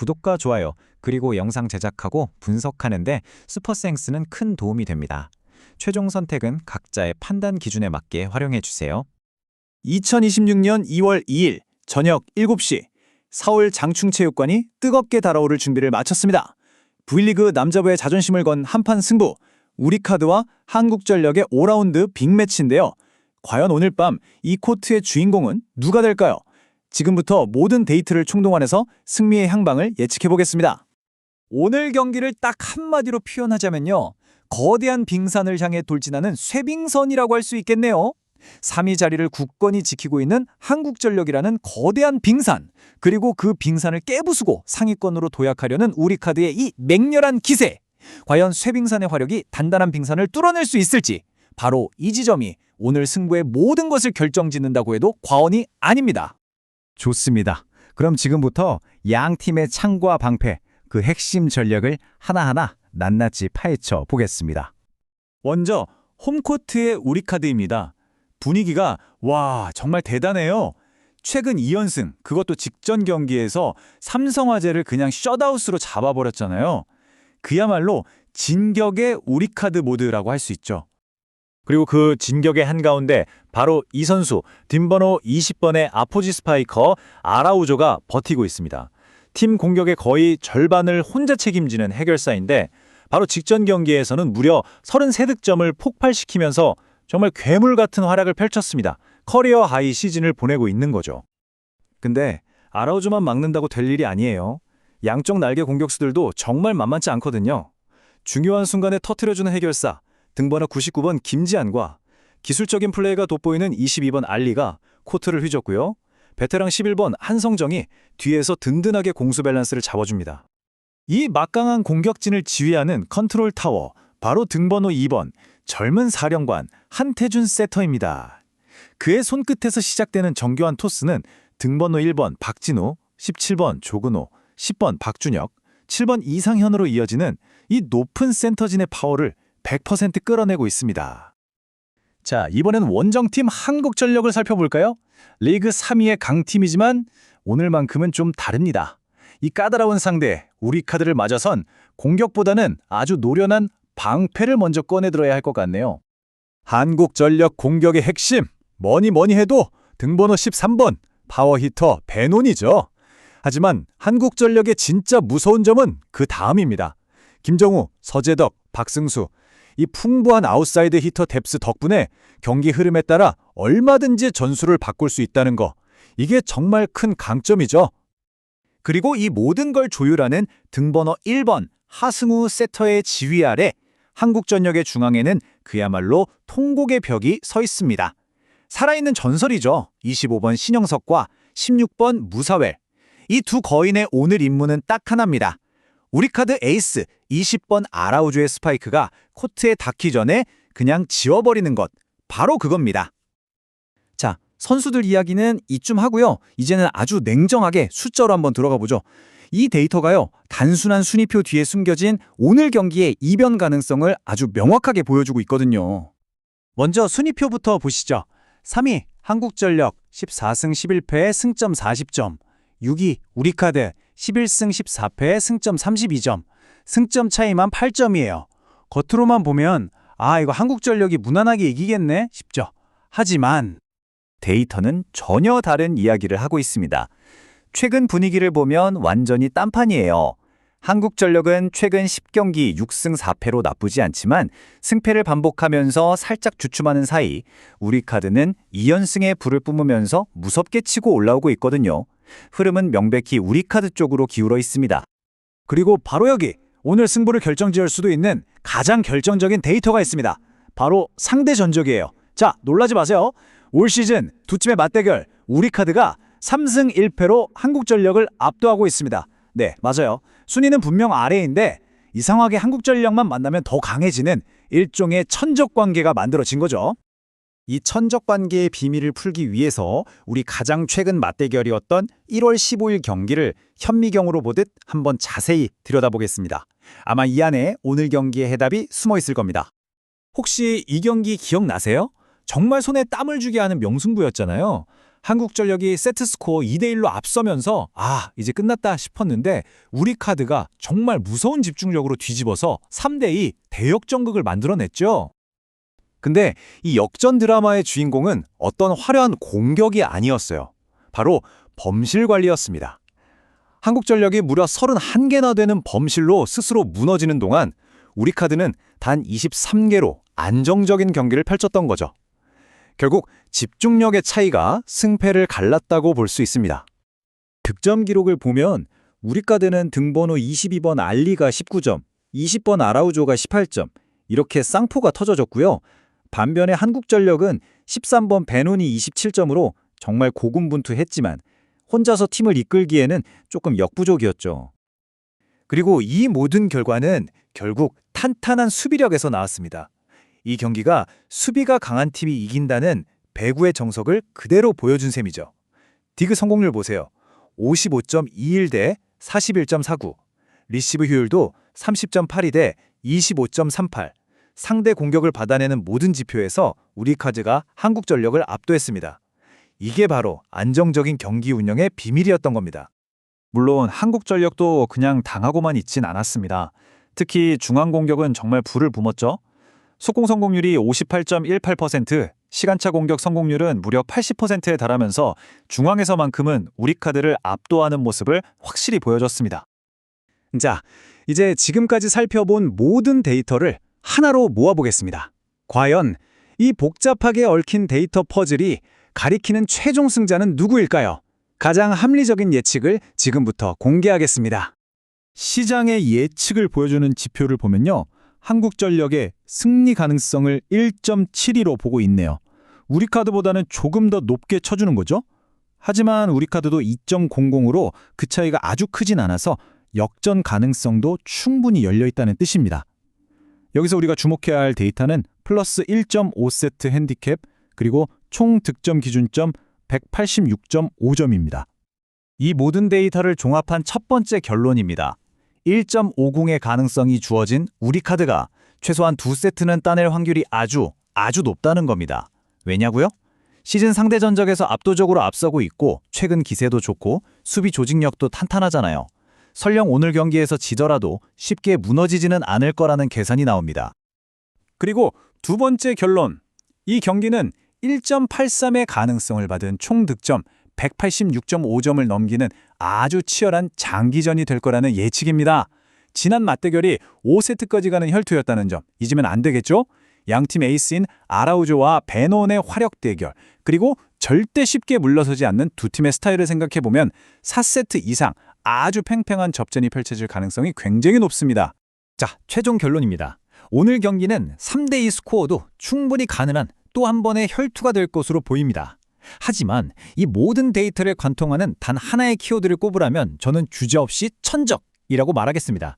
구독과 좋아요, 그리고 영상 제작하고 분석하는데 슈퍼센스는 큰 도움이 됩니다. 최종 선택은 각자의 판단 기준에 맞게 활용해 주세요. 2026년 2월 2일 저녁 7시 서울 장충체육관이 뜨겁게 달아오를 준비를 마쳤습니다. V리그 남자부의 자존심을 건 한판 승부 우리카드와 한국전력의 5라운드 빅매치인데요. 과연 오늘 밤 이 코트의 주인공은 누가 될까요? 지금부터 모든 데이트를 총동원해서 승리의 향방을 예측해 보겠습니다. 오늘 경기를 딱 한마디로 표현하자면요. 거대한 빙산을 향해 돌진하는 쇠빙선이라고 할 수 있겠네요. 3위 자리를 굳건히 지키고 있는 한국전력이라는 거대한 빙산, 그리고 그 빙산을 깨부수고 상위권으로 도약하려는 우리 카드의 이 맹렬한 기세. 과연 쇠빙산의 화력이 단단한 빙산을 뚫어낼 수 있을지, 바로 이 지점이 오늘 승부의 모든 것을 결정짓는다고 해도 과언이 아닙니다. 좋습니다. 그럼 지금부터 양 팀의 창과 방패, 그 핵심 전력을 하나하나 낱낱이 파헤쳐 보겠습니다. 먼저 홈코트의 우리 카드입니다. 분위기가 와 정말 대단해요. 최근 2연승 그것도 직전 경기에서 삼성화재를 그냥 셧아웃으로 잡아버렸잖아요. 그야말로 진격의 우리 카드 모드라고 할 수 있죠. 그리고 그 진격의 한가운데 바로 이 선수 뒷번호 20번의 아포지 스파이커 아라우조가 버티고 있습니다. 팀 공격의 거의 절반을 혼자 책임지는 해결사인데 바로 직전 경기에서는 무려 33득점을 폭발시키면서 정말 괴물 같은 활약을 펼쳤습니다. 커리어 하이 시즌을 보내고 있는 거죠. 근데 아라우조만 막는다고 될 일이 아니에요. 양쪽 날개 공격수들도 정말 만만치 않거든요. 중요한 순간에 터트려주는 해결사, 등번호 99번 김지한과 기술적인 플레이가 돋보이는 22번 알리가 코트를 휘젓고요. 베테랑 11번 한성정이 뒤에서 든든하게 공수 밸런스를 잡아줍니다. 이 막강한 공격진을 지휘하는 컨트롤 타워, 바로 등번호 2번 젊은 사령관 한태준 세터입니다. 그의 손끝에서 시작되는 정교한 토스는 등번호 1번 박진우, 17번 조근호, 10번 박준혁, 7번 이상현으로 이어지는 이 높은 센터진의 파워를 100% 끌어내고 있습니다. 자, 이번엔 원정팀 한국전력을 살펴볼까요? 리그 3위의 강팀이지만 오늘만큼은 좀 다릅니다. 이 까다로운 상대 우리 카드를 맞아선 공격보다는 아주 노련한 방패를 먼저 꺼내들어야 할 것 같네요. 한국전력 공격의 핵심 뭐니 뭐니 해도 등번호 13번 파워히터 베논이죠. 하지만 한국전력의 진짜 무서운 점은 그 다음입니다. 김정우, 서재덕, 박승수 이 풍부한 아웃사이드 히터 뎁스 덕분에 경기 흐름에 따라 얼마든지 전술을 바꿀 수 있다는 거. 이게 정말 큰 강점이죠. 그리고 이 모든 걸 조율하는 등번호 1번 하승우 세터의 지휘 아래 한국전력의 중앙에는 그야말로 통곡의 벽이 서 있습니다. 살아있는 전설이죠. 25번 신영석과 16번 무사웰. 이 두 거인의 오늘 임무는 딱 하나입니다. 우리 카드 에이스 20번 아라우조의 스파이크가 코트에 닿기 전에 그냥 지워버리는 것. 바로 그겁니다. 자, 선수들 이야기는 이쯤 하고요. 이제는 아주 냉정하게 숫자로 한번 들어가 보죠. 이 데이터가요. 단순한 순위표 뒤에 숨겨진 오늘 경기의 이변 가능성을 아주 명확하게 보여주고 있거든요. 먼저 순위표부터 보시죠. 3위 한국전력 14승 11패 승점 40점 6위 우리카드 11승 14패 승점 32점 승점 차이만 8점이에요. 겉으로만 보면 아 이거 한국전력이 무난하게 이기겠네 싶죠. 하지만 데이터는 전혀 다른 이야기를 하고 있습니다. 최근 분위기를 보면 완전히 딴판이에요. 한국전력은 최근 10경기 6승 4패로 나쁘지 않지만 승패를 반복하면서 살짝 주춤하는 사이 우리 카드는 2연승에 불을 뿜으면서 무섭게 치고 올라오고 있거든요. 흐름은 명백히 우리 카드 쪽으로 기울어 있습니다. 그리고 바로 여기 오늘 승부를 결정지을 수도 있는 가장 결정적인 데이터가 있습니다. 바로 상대 전적이에요. 자, 놀라지 마세요. 올 시즌 두 팀의 맞대결 우리 카드가 3승 1패로 한국전력을 압도하고 있습니다. 네, 맞아요. 순위는 분명 아래인데 이상하게 한국전력만 만나면 더 강해지는 일종의 천적 관계가 만들어진 거죠. 이 천적 관계의 비밀을 풀기 위해서 우리 가장 최근 맞대결이었던 1월 15일 경기를 현미경으로 보듯 한번 자세히 들여다보겠습니다. 아마 이 안에 오늘 경기의 해답이 숨어 있을 겁니다. 혹시 이 경기 기억나세요? 정말 손에 땀을 주게 하는 명승부였잖아요. 한국전력이 세트스코어 2대1로 앞서면서 아, 이제 끝났다 싶었는데 우리 카드가 정말 무서운 집중력으로 뒤집어서 3대2 대역전극을 만들어냈죠. 근데 이 역전 드라마의 주인공은 어떤 화려한 공격이 아니었어요. 바로 범실 관리였습니다. 한국전력이 무려 31개나 되는 범실로 스스로 무너지는 동안 우리카드는 단 23개로 안정적인 경기를 펼쳤던 거죠. 결국 집중력의 차이가 승패를 갈랐다고 볼 수 있습니다. 득점 기록을 보면 우리카드는 등번호 22번 알리가 19점, 20번 아라우조가 18점, 이렇게 쌍포가 터져졌고요. 반면에 한국전력은 13번 베논이 27점으로 정말 고군분투했지만 혼자서 팀을 이끌기에는 조금 역부족이었죠. 그리고 이 모든 결과는 결국 탄탄한 수비력에서 나왔습니다. 이 경기가 수비가 강한 팀이 이긴다는 배구의 정석을 그대로 보여준 셈이죠. 디그 성공률 보세요. 55.21 대 41.49. 리시브 효율도 30.82 대 25.38. 상대 공격을 받아내는 모든 지표에서 우리 카드가 한국전력을 압도했습니다. 이게 바로 안정적인 경기 운영의 비밀이었던 겁니다. 물론 한국전력도 그냥 당하고만 있진 않았습니다. 특히 중앙 공격은 정말 불을 뿜었죠. 속공 성공률이 58.18%, 시간차 공격 성공률은 무려 80%에 달하면서 중앙에서만큼은 우리 카드를 압도하는 모습을 확실히 보여줬습니다. 자, 이제 지금까지 살펴본 모든 데이터를 하나로 모아보겠습니다. 과연 이 복잡하게 얽힌 데이터 퍼즐이 가리키는 최종 승자는 누구일까요? 가장 합리적인 예측을 지금부터 공개하겠습니다. 시장의 예측을 보여주는 지표를 보면요. 한국전력의 승리 가능성을 1.72로 보고 있네요. 우리 카드보다는 조금 더 높게 쳐주는 거죠. 하지만 우리 카드도 2.00으로 그 차이가 아주 크진 않아서 역전 가능성도 충분히 열려 있다는 뜻입니다. 여기서 우리가 주목해야 할 데이터는 플러스 1.5세트 핸디캡 그리고 총 득점 기준점 186.5점입니다. 이 모든 데이터를 종합한 첫 번째 결론입니다. 1.50의 가능성이 주어진 우리 카드가 최소한 두 세트는 따낼 확률이 아주 아주 높다는 겁니다. 왜냐고요? 시즌 상대 전적에서 압도적으로 앞서고 있고 최근 기세도 좋고 수비 조직력도 탄탄하잖아요. 설령 오늘 경기에서 지더라도 쉽게 무너지지는 않을 거라는 계산이 나옵니다. 그리고 두 번째 결론. 이 경기는 1.83의 가능성을 받은 총 득점 186.5점을 넘기는 아주 치열한 장기전이 될 거라는 예측입니다. 지난 맞대결이 5세트까지 가는 혈투였다는 점 잊으면 안 되겠죠? 양팀 에이스인 아라우조와 베논의 화력 대결, 그리고 절대 쉽게 물러서지 않는 두 팀의 스타일을 생각해보면 4세트 이상 아주 팽팽한 접전이 펼쳐질 가능성이 굉장히 높습니다. 자, 최종 결론입니다. 오늘 경기는 3대2 스코어도 충분히 가능한 또 한 번의 혈투가 될 것으로 보입니다. 하지만 이 모든 데이터를 관통하는 단 하나의 키워드를 꼽으라면 저는 주저없이 천적이라고 말하겠습니다.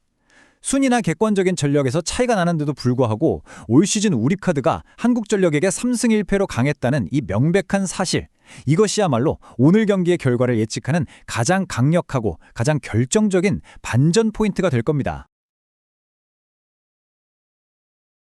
순위나 객관적인 전력에서 차이가 나는데도 불구하고 올 시즌 우리 카드가 한국전력에게 3승 1패로 강했다는 이 명백한 사실. 이것이야말로 오늘 경기의 결과를 예측하는 가장 강력하고 가장 결정적인 반전 포인트가 될 겁니다.